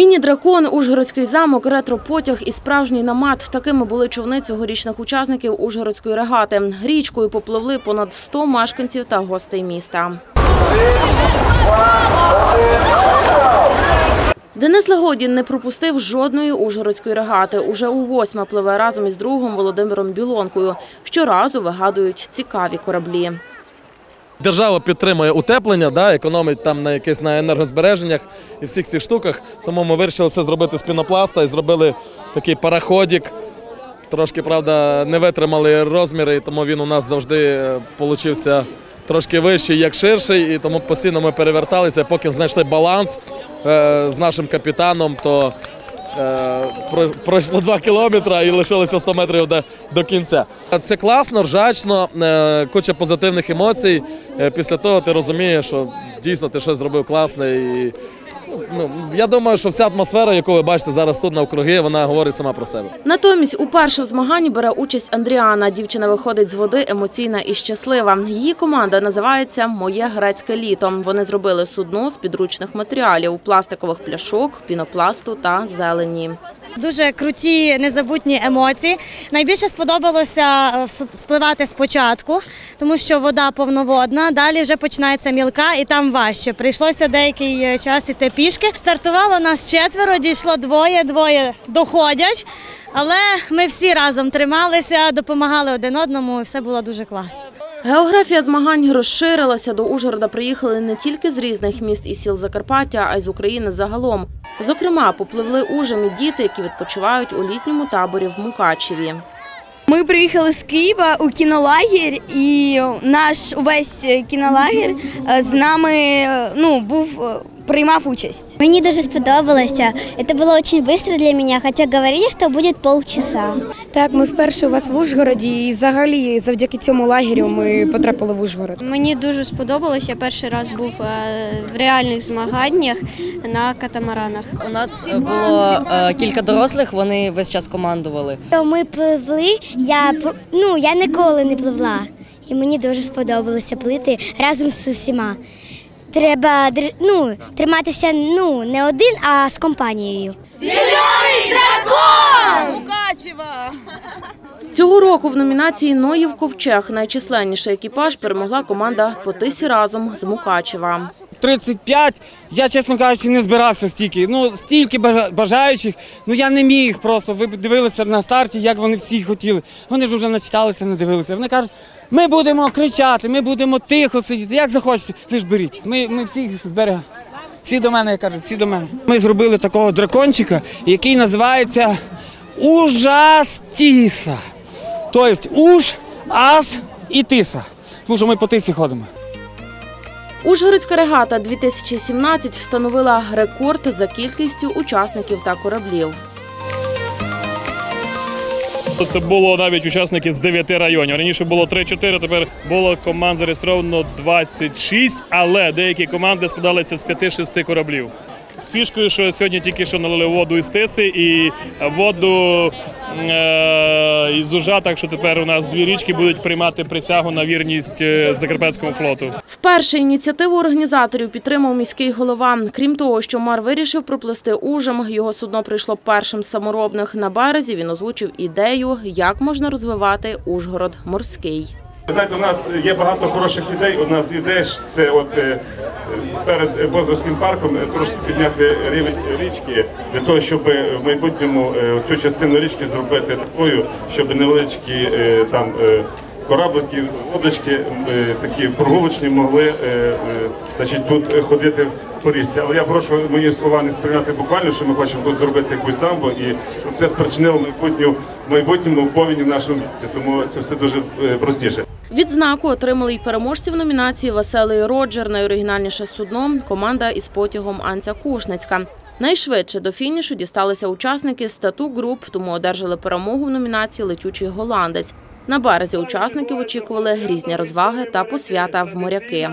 Міні-дракон, Ужгородський замок, ретро-потяг і справжній намат. Такими були човни цьогорічних учасників Ужгородської регати. Річкою попливли понад 100 мешканців та гостей міста. Денис Лагодін не пропустив жодної ужгородської регати. Уже у восьме пливе разом із другом Володимиром Білонкою. Щоразу вигадують цікаві кораблі. Держава підтримує утеплення, да, економить там на якесь на енергозбереженнях і всіх цих штуках. Тому ми вирішили це зробити з пінопласта і зробили такий параходик. Трошки, правда, не витримали розміри, тому він у нас завжди вийшов трошки вищий, як ширший, і тому постійно ми переверталися, поки знайшли баланс е, з нашим капітаном, то е, пройшло 2 кілометри і лишилося 100 метрів до, до кінця. Це класно, ржачно, е, куча позитивних емоцій. Е, Після того ти розумієш, що дійсно ти щось зробив класне. І, ну, я думаю, що вся атмосфера, яку ви бачите зараз тут навкруги, вона говорить сама про себе. Натомість уперше в змаганні бере участь Андріана. Дівчина виходить з води емоційна і щаслива. Її команда називається Моє грецьке літо. Вони зробили судно з підручних матеріалів пластикових пляшок, пінопласту та зелені. Дуже круті, незабутні емоції. Найбільше сподобалося е, спливати спочатку, тому що вода повноводна. Далі вже починається мілка і там важче. Прийшлося деякий е, час іти пішки. Стартувало нас четверо, дійшло двоє, двоє доходять. Але ми всі разом трималися, допомагали один одному, і все було дуже класно. Географія змагань розширилася. До Ужгорода приїхали не тільки з різних міст і сіл Закарпаття, а й з України загалом. Зокрема, попливли ужем і діти, які відпочивають у літньому таборі в Мукачеві. Ми приїхали з Києва у кінолагер, і наш увесь кінолагер е, з нами е, ну, був, е, приймав участь. Мне дуже сподобалося. Это было очень быстро для меня, хотя говорили, что будет полчаса. Так, ми вперше у вас в Ужгороді, і взагалі завдяки цьому лагерю ми потрапили в Ужгород. Мені дуже сподобалось. Я перший раз був е, в реальних змаганнях на катамаранах. У нас е, було е, кілька дорослих, вони весь час командували. Ми пливли, я п- ну я ніколи не пливла, і мені дуже сподобалося плити разом з усіма. Треба ну, триматися ну не один, а з компанією. Цього року в номінації Ноїв Ковчег найчисленніший екіпаж перемогла команда по тисі разом з Мукачева. 35, я, чесно кажучи, не збирався стільки. Ну, стільки бажа- бажаючих, ну я не міг просто. Ви дивилися на старті, як вони всі хотіли. Вони ж вже начиталися, не дивилися. Вони кажуть, ми будемо кричати, ми будемо тихо сидіти, як захочете, лиш беріть. Ми, ми всіх зберемо. Всі до мене, я кажу, всі до мене. Ми зробили такого дракончика, який називається Ужастіса. Тобто уж, ас і тиса. Тому що ми по тисі ходимо. Ужгородська регата 2017 встановила рекорд за кількістю учасників та кораблів. Це було навіть учасники з 9 районів. Раніше було 3-4, тепер було команд зареєстровано 26, але деякі команди складалися з 5-6 кораблів. З фішкою, що сьогодні тільки що налили воду із тиси і воду е- із ужа, так що тепер у нас дві річки будуть приймати присягу на вірність е, Закарпатському флоту. Вперше ініціативу організаторів підтримав міський голова. Крім того, що мар вирішив проплести ужем, його судно прийшло першим з саморобних на березі. Він озвучив ідею, як можна розвивати Ужгород морський. Ви знаєте, у нас є багато хороших ідей. Одна з ідей це от е, перед Бозовським парком е, трошки підняти рівень річки для того, щоб в майбутньому е, цю частину річки зробити такою, щоб невеличкі там. Кораблики, лодочки е, такі прогулочні могли значить, тут ходити по річці. Але я прошу мої слова не сприйняти буквально, що ми хочемо тут зробити якусь дамбу і щоб це спричинило майбутню в майбутньому повені в нашому місті. Тому це все дуже простіше. Відзнаку отримали й переможці в номінації Веселий Роджер, найоригінальніше судно, команда із потягом Анця Кушницька. Найшвидше до фінішу дісталися учасники стату груп, тому одержали перемогу в номінації Летючий голландець. На березі учасників очікували різні розваги та посвята в моряки.